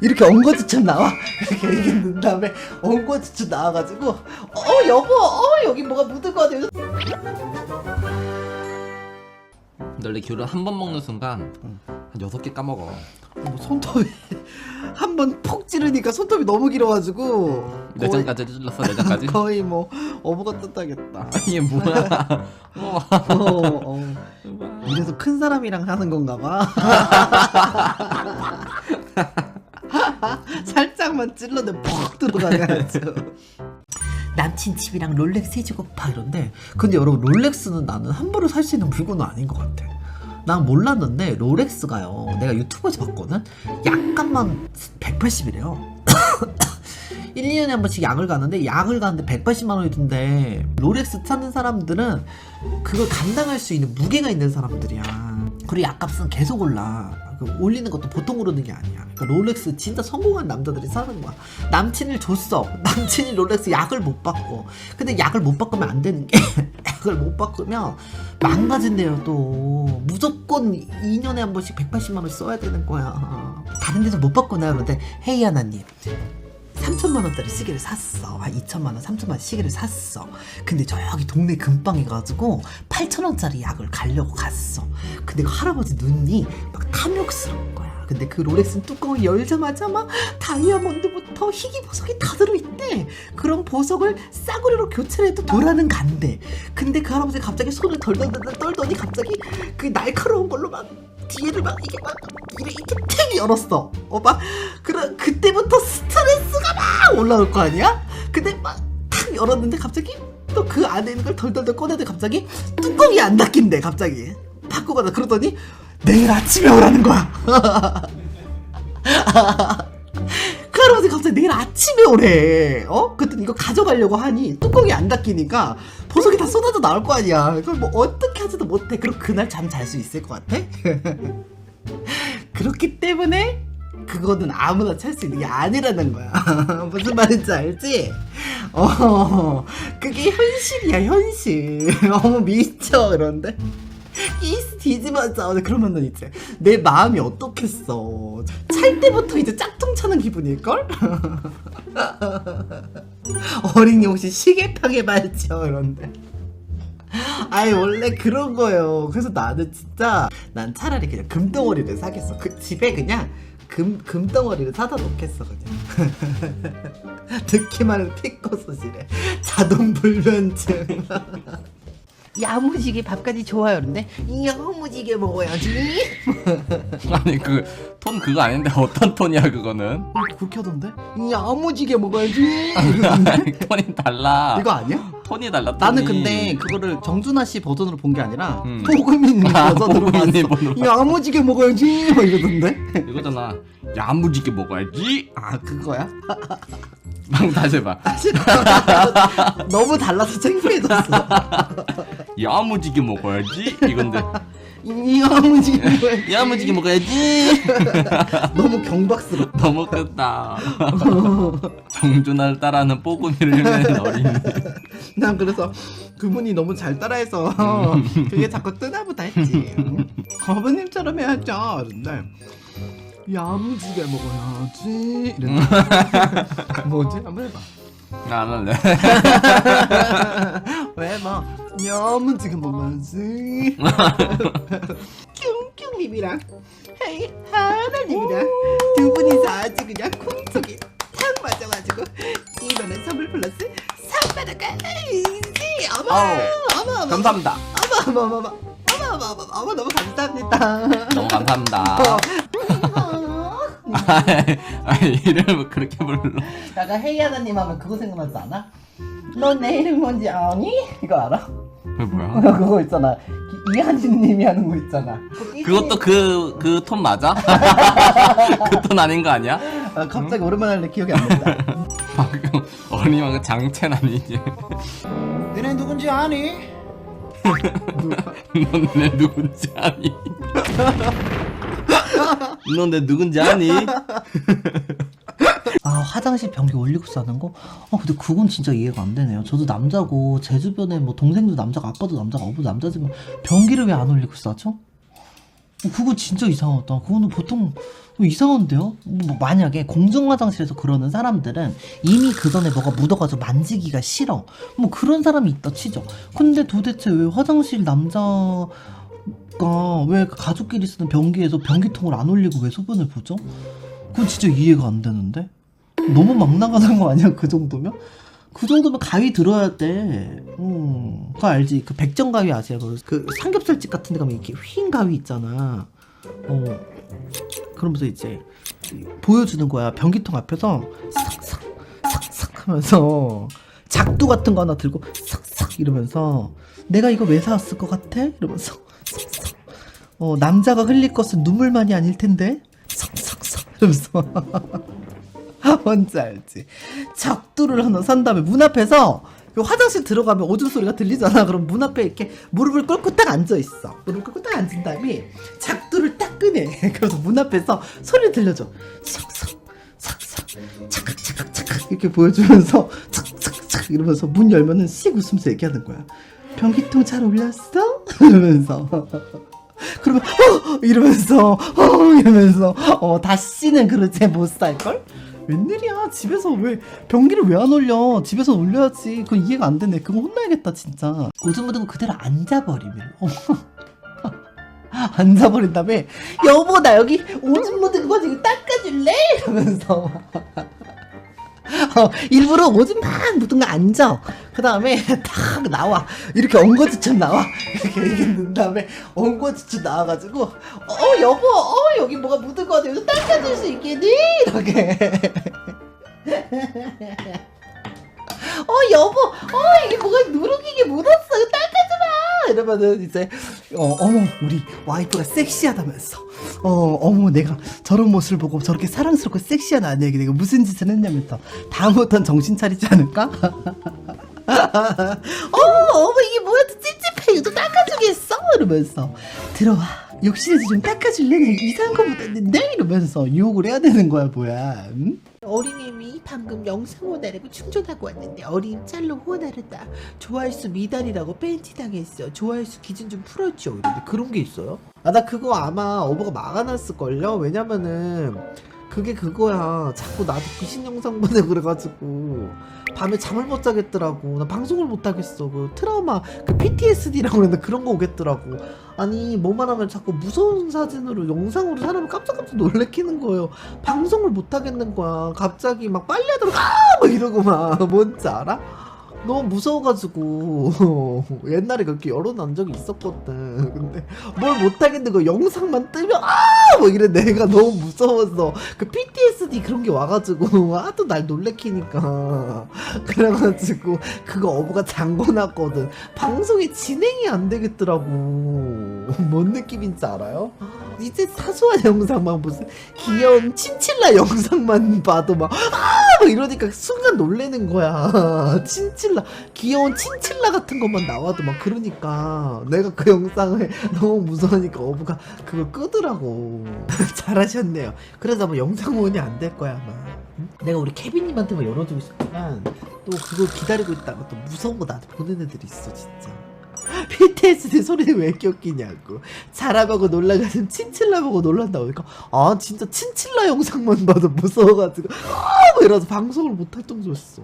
이렇게 엉거지쳐 나와? 이렇게 얘기 넣은 다음에 엉거지쳐 나와가지고 어 여보 어 여기 뭐가 묻을 것 같아 원래 귤은 한 번 먹는 순간 한 여섯 개 까먹어. 뭐 손톱이 한 번 푹 찌르니까 손톱이 너무 길어가지고 내장까지 찔렀어 내장까지? 거의 뭐 어부가 뜯다겠다. 이게 뭐야? 이래서 어, 어. 큰 사람이랑 하는 건가 봐. 살짝만 찔러도 푹 들어가가지고. 남친 집이랑 롤렉스 해주고 파 이런데 근데 여러분 롤렉스는 나는 함부로 살 수 있는 물건은 아닌 것 같아. 난 몰랐는데 롤렉스가요 내가 유튜브에서 봤거든? 약간만 180이래요. 1, 2년에 한 번씩 약을 가는데 약을 가는데 180만 원이던데 롤렉스 찾는 사람들은 그걸 감당할 수 있는 무게가 있는 사람들이야. 그리고 약값은 계속 올라. 그 올리는 것도 보통 오르는 게 아니야. 그러니까 롤렉스 진짜 성공한 남자들이 사는 거야. 남친을 줬어. 남친이 롤렉스 약을 못 받고. 근데 약을 못 바꾸면 안 되는 게 약을 못 바꾸면 망가진대요 또. 무조건 2년에 한 번씩 180만 원 써야 되는 거야. 다른 데서 못 바꾸나요? 그런데 헤이 하나님. 3천만 원짜리 시계를 샀어. 아, 한 2천만 원, 3천만 원 시계를 샀어. 근데 저기 동네 금방에 가지고 8천 원짜리 약을 갈려고 갔어. 근데 그 할아버지 눈이 막 탐욕스러운 거야. 근데 그 롤렉스 뚜껑을 열자마자 막 다이아몬드부터 희귀 보석이 다 들어있대. 그런 보석을 싸구려로 교체를 해도 돌아는 간대. 근데 그 할아버지 갑자기 손을 덜덜덜 떨더니 갑자기 그 날카로운 걸로 막 뒤에를 막 이게 막 이래 이렇게 튕 열었어. 어 막 그런 그때부터 스트레스가 막 올라올 거 아니야? 근데 막 탁 열었는데 갑자기 또 그 안에 있는 걸 덜덜덜 꺼내도 갑자기 뚜껑이 안 닫힌대 갑자기. 바꾸거나 그러더니 내일 아침에 오라는 거야. 그러면서 갑자기 내일 아침에 오래. 어? 그랬더니 이거 가져가려고 하니 뚜껑이 안 닫히니까 보석이 다 쏟아져 나올 거 아니야. 그걸 뭐 어떻게 하지도 못해. 그럼 그날 잠 잘 수 있을 것 같아? 그렇기 때문에 그거는 아무나 찰 수 있는 게 아니라는 거야. 무슨 말인지 알지? 어, 그게 현실이야, 현실. 어머, 미쳐, 그런데. 뒤집어져. 그러면은 이제 내 마음이 어떻겠어. 찰 때부터 이제 짝퉁 차는 기분일걸? 어린이 혹시 시계 파괴 발죠? 이런데. 아이 원래 그런 거예요. 그래서 나는 진짜 난 차라리 그냥 금덩어리를 사겠어. 그 집에 그냥 금, 금덩어리를 사다 놓겠어 그냥. 듣기만 해도 피꺼소지래 자동불면증. 야무지게 밥까지 좋아요. 그런데 야무지게 먹어야지. 아니 그 톤 그거 아닌데 어떤 톤이야 그거는? 어, 그렇게 하던데? 야무지게 먹어야지. 톤이 달라. 이거 아니야? 톤이 달라. 톤이. 나는 근데 그거를 정준하 씨 버전으로 본 게 아니라 음. 토금인 아, 버전으로 이 봤어. 버전으로. 야무지게 먹어야지. 막 이러던데? 이거잖아. 야무지게 먹어야지. 아 그거야? 막 다시 해봐. 사실 너무 달라서 창피해졌어. 야무지게 먹어야지. 이건데. 야무지게 먹어야지. 야무지게 먹어야지. 너무 경박스럽다. 더 먹겠다. 정준하를 따라하는 뽀구미를 흉내낸 어린이. 난 그래서 그분이 너무 잘 따라해서 그게 자꾸 뜨나보다 했지. 거부님처럼 해야죠. 근데 야무지게 먹어야지. 이랬 뭐지? 한번 해봐. 나안 할래. 왜 뭐? 너무 지금 뭐 하지? 뀨뀨님이랑 헤이 하나님이랑 두 분이서 아주 그냥 콩속이 탁 맞아가지고 2만 원 선물 플러스 3만 원까지. 어머 어우, 어머 어머 감사합니다. 어머 어머 어머 어머 어머 어머 어머 너무 감사합니다. 너무 감사합니다. 어. 아니 이름을 그렇게 불러 약간 헤이하다님 하면 그거 생각나지 않아? 넌 내 이름 뭔지 아니? 이거 알아? 그게 뭐야? 그거 있잖아 기- 이하진님이 하는 거 있잖아 그것도 그 그 톤 맞아? 그 톤 아닌 거 아니야? 아, 갑자기 오랜만에 하는데 기억이 안 난다 아, 그 방금 어린이만 장첸 아니지? 너네 누군지 아니? 너네 누군지 아니? 넌 내 누군지 아니? 아 화장실 변기 올리고 싸는 거? 아 근데 그건 진짜 이해가 안 되네요 저도 남자고 제 주변에 뭐 동생도 남자고 아빠도 남자고 어부도 남자지만 변기를 왜 안 올리고 싸죠? 어, 그거 진짜 이상하다. 그거는 보통 뭐 이상한데요? 뭐 만약에 공중 화장실에서 그러는 사람들은 이미 그 전에 뭐가 묻어가서 만지기가 싫어. 뭐 그런 사람이 있다 치죠. 근데 도대체 왜 화장실 남자 가왜 가족끼리 쓰는 변기에서 변기통을 안 올리고 왜 소변을 보죠? 그건 진짜 이해가 안 되는데? 너무 막 나가는 거 아니야? 그 정도면? 그 정도면 가위 들어야 돼. 음, 그거 알지? 그 백정 가위 아세요? 그, 그 삼겹살집 같은 데 가면 이렇게 휜 가위 있잖아. 어. 그러면서 이제 보여주는 거야. 변기통 앞에서 싹싹 싹싹 하면서 작두 같은 거 하나 들고 싹싹 이러면서 내가 이거 왜 사왔을 것 같아? 이러면서 싹싹. 어, 남자가 흘릴 것은 눈물만이 아닐 텐데. 싹싹싹 이러면서 뭔지 알지? 작두를 하나 산 다음에 문 앞에서 그 화장실 들어가면 오줌 소리가 들리잖아. 그럼 문 앞에 이렇게 무릎을 꿇고 딱 앉아 있어. 무릎을 꿇고 딱 앉은 다음에 작두를 딱 끄네. 그래서 문 앞에서 소리 들려줘. 삭삭 삭삭 착각 착각 착각 이렇게 보여주면서 착착착 이러면서 문 열면은 씩 웃으면서 얘기하는 거야. 변기통 잘 올렸어? 이러면서. 그러면 어 이러면서 어 이러면서 어 다시는 그러지 못 살걸? 웬일이야? 집에서 왜 변기를 왜 안 올려? 집에서 올려야지. 그건 이해가 안 되네. 그거 혼나야겠다 진짜. 오줌 묻은 거 그대로 앉아버리면. 어머. 앉아버린 다음에 여보 나 여기 오줌 묻은 거 지금 닦아줄래? 이러면서. 어, 일부러 오줌 막 묻은 거 앉아. 그 다음에 탁 나와. 이렇게 엉거지처럼 나와. 이렇게 이렇게 넣은 다음에 엉거지처럼 나와가지고, 어, 여보, 어, 여기 뭐가 묻은 거 같아. 여기서 닦아줄 수 있겠니? 이렇게. 어, 여보, 어, 이게 뭐가 누룩이 게 묻었어. 이거 닦아주라. 이러면은 이제, 어, 어머, 우리 와이프가 섹시하다면서. 어, 어머, 내가 저런 모습을 보고 저렇게 사랑스럽고 섹시한 아내에게 내가 무슨 짓을 했냐면서. 다음부터는 정신 차리지 않을까? 어머, 어머, 이게 뭐야? 또 찝찝해. 이거 좀 닦아주겠어? 이러면서. 들어와. 욕실에서 좀 닦아줄래? 이상한 거 묻었는데? 이러면서 유혹을 해야 되는 거야, 뭐야. 응? 어린이미 방금 영상 호나르고 충전하고 왔는데 어린 짤로 호나르다 조회수 미달이라고 팬티 당했어 조회수 기준 좀 풀어줘 이런데 그런 게 있어요? 아 나 그거 아마 어버가 막아놨을걸요? 왜냐면은 그게 그거야. 자꾸 나도 귀신 영상 보내 그래가지고 밤에 잠을 못 자겠더라고. 나 방송을 못 하겠어. 그 트라우마 그 PTSD라고 그러는데 그런 거 오겠더라고. 아니 뭐만 하면 자꾸 무서운 사진으로 영상으로 사람을 깜짝깜짝 놀래키는 거예요. 방송을 못 하겠는 거야. 갑자기 막 빨리하도록 아막 이러고 막. 뭔지 알아? 너무 무서워가지고. 옛날에 그렇게 열어놓은 적이 있었거든. 근데 뭘 못하겠는 거 영상만 뜨면 아뭐 이래 내가 너무 무서워서. 그 PTSD 그런 게 와가지고 하도 날 놀래키니까. 그래가지고 그거 어부가 잠궈놨거든. 방송이 진행이 안 되겠더라고. 뭔 느낌인지 알아요? 이제 사소한 영상만 무슨 귀여운 친칠라 영상만 봐도 막 아! 막 이러니까 순간 놀래는 거야. 친칠라 귀여운 친칠라 같은 것만 나와도 막 그러니까. 내가 그 영상을 너무 무서우니까 어부가 그걸 끄더라고. 잘하셨네요. 그래서 뭐 영상 모은이 안 될 거야 아마. 응? 내가 우리 케빈님한테만 열어주고 싶지만 또 그걸 기다리고 있다가 또 무서운 거 나한테 보내는 애들이 있어 진짜. PTSD 소리를 왜 웃기냐고. 자라보고 놀라가지고 친칠라 보고 놀란다고. 그러니까 아 진짜 친칠라 영상만 봐도 무서워가지고 이러서 방송을 못할 정도였어